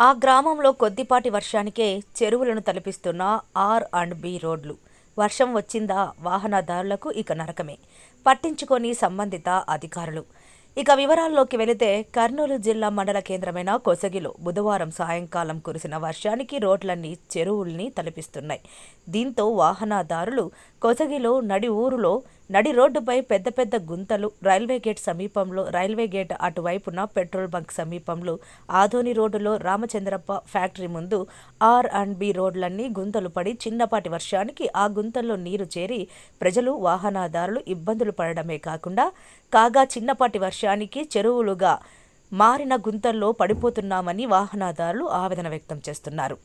ఆ గ్రామంలో కొద్దిపాటి వర్షానికే చెరువులను తలపిస్తున్న ఆర్ అండ్ బి రోడ్లు. వర్షం వచ్చిందా? వాహనదారులకు ఇక నరకమే. పట్టించుకొని సంబంధిత అధికారులు. ఇక వివరాల్లోకి వెళితే కర్నూలు జిల్లా మండల కేంద్రమైన కొసగిలో బుధవారం సాయంకాలం కురిసిన వర్షానికి రోడ్లన్నీ చెరువుల్ని తలపిస్తున్నాయి. దీంతో వాహనదారులు కొసగిలో నడి ఊరులో నడి రోడ్డుపై పెద్ద పెద్ద గుంతలు రైల్వే గేట్ సమీపంలో రైల్వే గేట్ అటువైపున పెట్రోల్ బంక్ సమీపంలో ఆధోని రోడ్డులో రామచంద్రప్ప ఫ్యాక్టరీ ముందు ఆర్ అండ్ బి రోడ్లన్నీ గుంతలు పడి చిన్నపాటి వర్షానికి ఆ గుంతల్లో నీరు చేరి ప్రజలు వాహనదారులు ఇబ్బందులు పడడమే కాకుండా కాగా చిన్నపాటి వర్షానికి చెరువులుగా మారిన గుంతల్లో పడిపోతున్నామని వాహనదారులు ఆవేదన వ్యక్తం చేస్తున్నారు.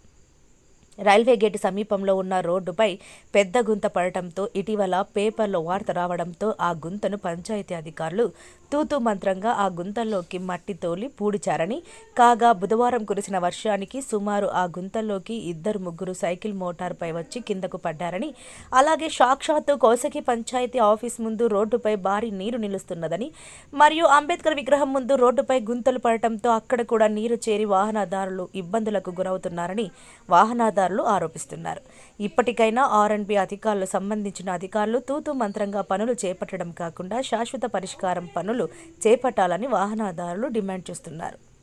రైల్వే గేటు సమీపంలో ఉన్న రోడ్డుపై పెద్ద గుంత పడటంతో ఇటీవల పేపర్లో వార్త రావడంతో ఆ గుంతను పంచాయతీ అధికారులు తూతూ మంత్రంగా ఆ గుంతల్లోకి మట్టి తోలి పూడిచారని కాగా బుధవారం కురిసిన వర్షానికి సుమారు ఆ గుంతల్లోకి ఇద్దరు ముగ్గురు సైకిల్ మోటార్పై వచ్చి కిందకు పడ్డారని అలాగే సాక్షాత్తు కోసకి పంచాయతీ ఆఫీస్ ముందు రోడ్డుపై భారీ నీరు నిలుస్తున్నదని మరియు అంబేద్కర్ విగ్రహం ముందు రోడ్డుపై గుంతలు పడటంతో అక్కడ కూడా నీరు చేరి వాహనదారులు ఇబ్బందులకు గురవుతున్నారని వాహనదారులు ఆరోపిస్తున్నారు. ఇప్పటికైనా ఆర్ఎన్బి అధికారులు సంబంధించిన అధికారులు తూతూ మంత్రంగా పనులు చేపట్టడం కాకుండా శాశ్వత పరిష్కారం పనులు చేపట్టాలని వాహనదారులు డిమాండ్ చేస్తున్నారు.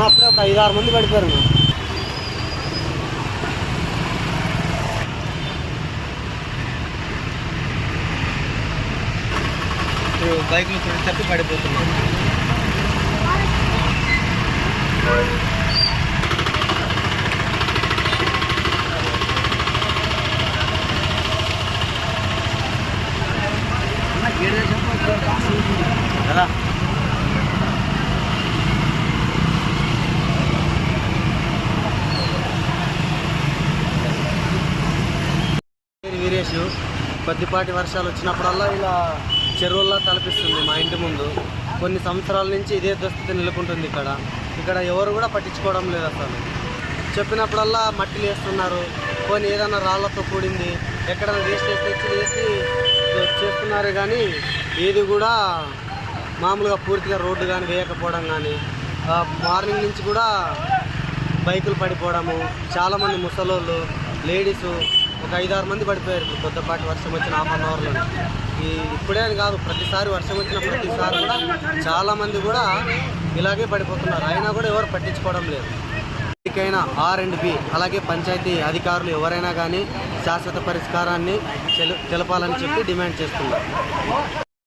అమ్మ అప్పుడే ఒక ఐదు ఆరు మంది పడిపోయారు అన్న. బైక్లు కొంచెం తప్పి పడిపోతున్నాం కదా పేరు కొద్దిపాటి వర్షాలు వచ్చినప్పుడల్లా ఇలా చెరువుల్లా తలపిస్తుంది మా ఇంటి ముందు. కొన్ని సంవత్సరాల నుంచి ఇదే దుస్థితి నెలకొంటుంది ఇక్కడ. ఇక్కడ ఎవరు కూడా పట్టించుకోవడం లేదు అసలు. చెప్పినప్పుడల్లా మట్టి వేస్తున్నారు. కొన్ని ఏదైనా రాళ్ళతో కూడింది ఎక్కడైనా వేస్ట్ తెచ్చి వేసి చేస్తున్నారు కానీ ఏది కూడా మామూలుగా పూర్తిగా రోడ్డు కానీ వేయకపోవడం కానీ మార్నింగ్ నుంచి కూడా బైకులు పడిపోవడము చాలామంది ముసలోళ్ళు లేడీస్ ఒక ఐదారు మంది పడిపోయారు. ఇప్పుడు కొద్దిపాటి వర్షం వచ్చిన హాఫ్ అన్ అవర్లో ఈ ఇప్పుడే అని కాదు ప్రతిసారి వర్షం వచ్చిన ప్రతిసారి కూడా చాలామంది కూడా ఇలాగే పడిపోతున్నారు. అయినా కూడా ఎవరు పట్టించుకోవడం లేదు. ఇకైనా ఆర్ అండ్ బి అలాగే పంచాయతీ అధికారులు ఎవరైనా కానీ శాశ్వత పరిష్కారాన్ని తెలపాలని చెప్పి డిమాండ్ చేస్తున్నారు.